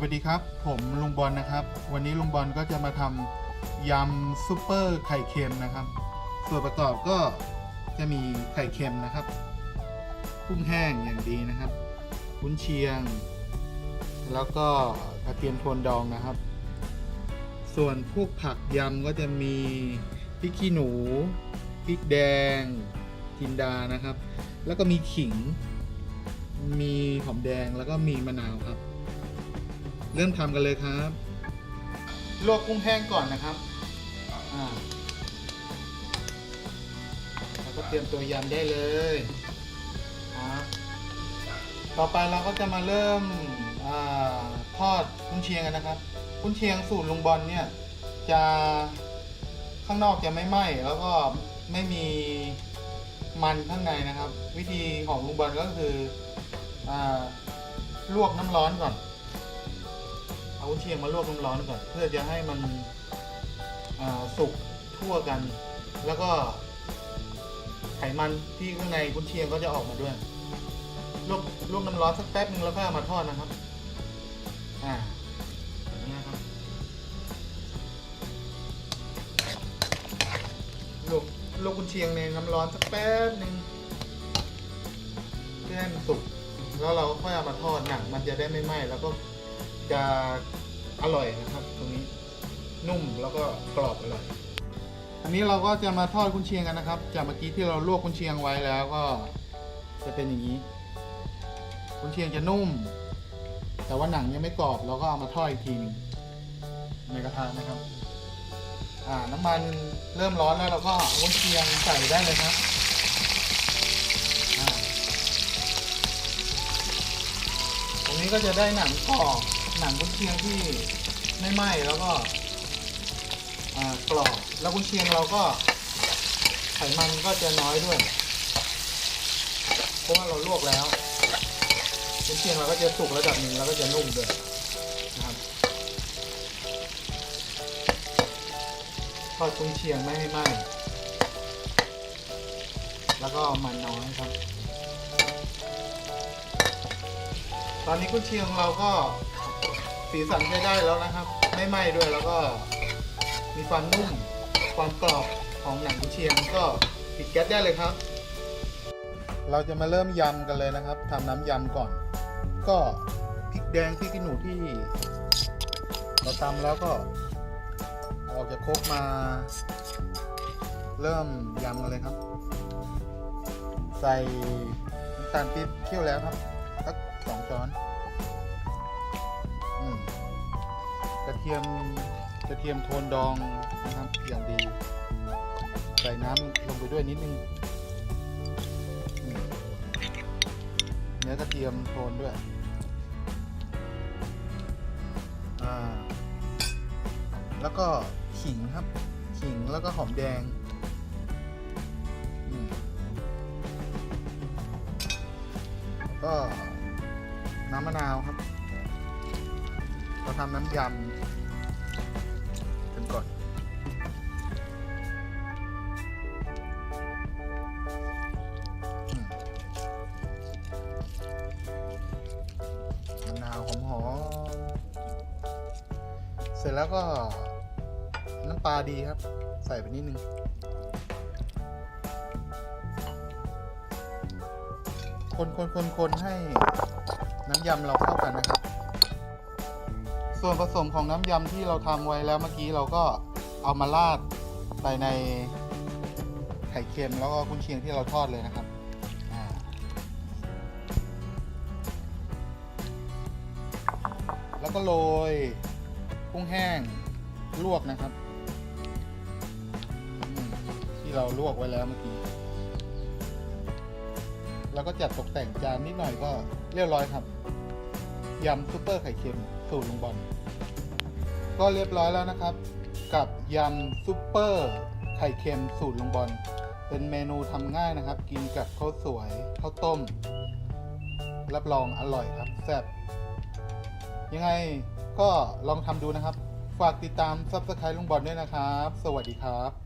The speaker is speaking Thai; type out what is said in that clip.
วัสดีครับ ผมลุงบอลนะครับ วันนี้ลุงบอลก็จะมาทำยำซุปเปอร์ไข่เค็มนะครับ ส่วนประกอบก็จะมีไข่เค็มนะครับกุ้งแห้งอย่างดีนะครับกุนเชียง แล้วก็กระเทียมโทนดองนะครับ ส่วนพวกผักยำก็จะมีพริกขี้หนูพริกแดงจินดานะครับ แล้วก็มีขิง มีหอมแดงแล้วก็มีมะนาวครับ เริ่มทำกันเลยครับลวกกุ้งแห้งก่อนนะครับอ่าแล้วก็เตรียมตัวยำได้เลยครับต่อไปเราก็จะมาเริ่มอทอดกุ้นเชียงกันนะครับกุ้นเชียงสูตรลุงบอลเนี่ยจะข้างนอกจะไม่ไหม้แล้วก็ไม่มีมันข้างในนะครับ วิธีของลุงบอลก็คืออลวกน้ำร้อนก่อน เอากุนเชียงมาลวกน้ำร้อนก่อน เพื่อจะให้มันสุกทั่วกัน แล้วก็ไขมันที่ข้างในกุนเชียงก็จะออกมาด้วยลวกลวกน้ำร้อนสักแป๊บนึงแล้วก็ามาทอดนะครับ อ่าอย่างนี้นะครับลวกลวกกุนเชียงในน้ำร้อนสักแป๊บนึงเพื่อให้มันสุกแล้วเราก็ค่อยเอามาทอดหนังมันจะได้ไม่ไหม้แล้วก็ จะอร่อยนะครับ ตรงนี้นุ่มแล้วก็กรอบอร่อย อันนี้เราก็จะมาทอดกุนเชียงกันนะครับ จากเมื่อกี้ที่เราลวกกุนเชียงไว้แล้วก็จะเป็นอย่างนี้กุนเชียงจะนุ่ม แต่ว่าหนังยังไม่กรอบเราก็เอามาทอดอีกทีหนึงในกระทะนะครับ อ่าน้ำมันเริ่มร้อนแล้วเราก็กุนเชียงใส่ได้เลยครับตรงนี้ก็จะได้หนังกรอบ หนังกุนเชียงที่ไม่ไหม้แล้วก็กรอบแล้วกุนเชียงเราก็ไขมันก็จะน้อยด้วย เพราะว่าเราลวกแล้วกุนเชียงเราก็จะสุกระดับหนึ่งแล้วก็จะนุ่มด้วยนะครับทอดกุนเชียงไม่ให้ไหม้แล้วก็มันน้อยครับ ตอนนี้กุนเชียงเราก็ สีสันใช้ได้แล้วนะครับ ไม่ไหม้ด้วยแล้วก็มีความนุ่มความกรอบของหนังกุเชียงก็ปิดแก๊สได้เลยครับ เราจะมาเริ่มยำกันเลยนะครับทำน้ำยำก่อน ก็พริกแดงพริกขี้หนูที่ เราตำแล้วก็ออกจากโคกมา เริ่มยำกันเลยครับ ใส่น้ำตาลปี๊บเคี่ยวแล้วครับสักสองช้อน ทียมกระเทียมโทนดองนะครับอย่างดี ใส่น้ำลงไปด้วยนิดนึงเนื้อกระเทียมโทนด้วยแล้วก็ขิงครับ ขิงแล้วก็หอมแดงก็น้ำมะนาวครับเราทำน้ำยำ ร็จแล้วก็น้ำปลาดีครับ ใส่ไปนิดนึงคนคนคนคนให้น้ำยำเราเข้ากันนะครับ ส่วนผสมของน้ำยำที่เราทำไว้แล้วเมื่อกี้เราก็เอามาราดไปในไข่เค็มแล้วก็กุนเชียงที่เราทอดเลยนะครับแล้วก็โรย กุ้งแห้งลวกนะครับ ที่เราลวกไว้แล้วเมื่อกี้แล้วก็จัดตกแต่งจานนิดหน่อยก็เรียบร้อยครับยำซุปเปอร์ไข่เค็มสูตรลุงบอลก็เรียบร้อยแล้วนะครับ กับยำซุปเปอร์ไข่เค็มสูตรลุงบอลเป็นเมนูทำง่ายนะครับ กินกับข้าวสวยข้าวต้ม รับรองอร่อยครับแซ่บยังไง ก็ลองทำดูนะครับ ฝากติดตามซับสไครต์ลุงบอลด้วยนะครับ สวัสดีครับ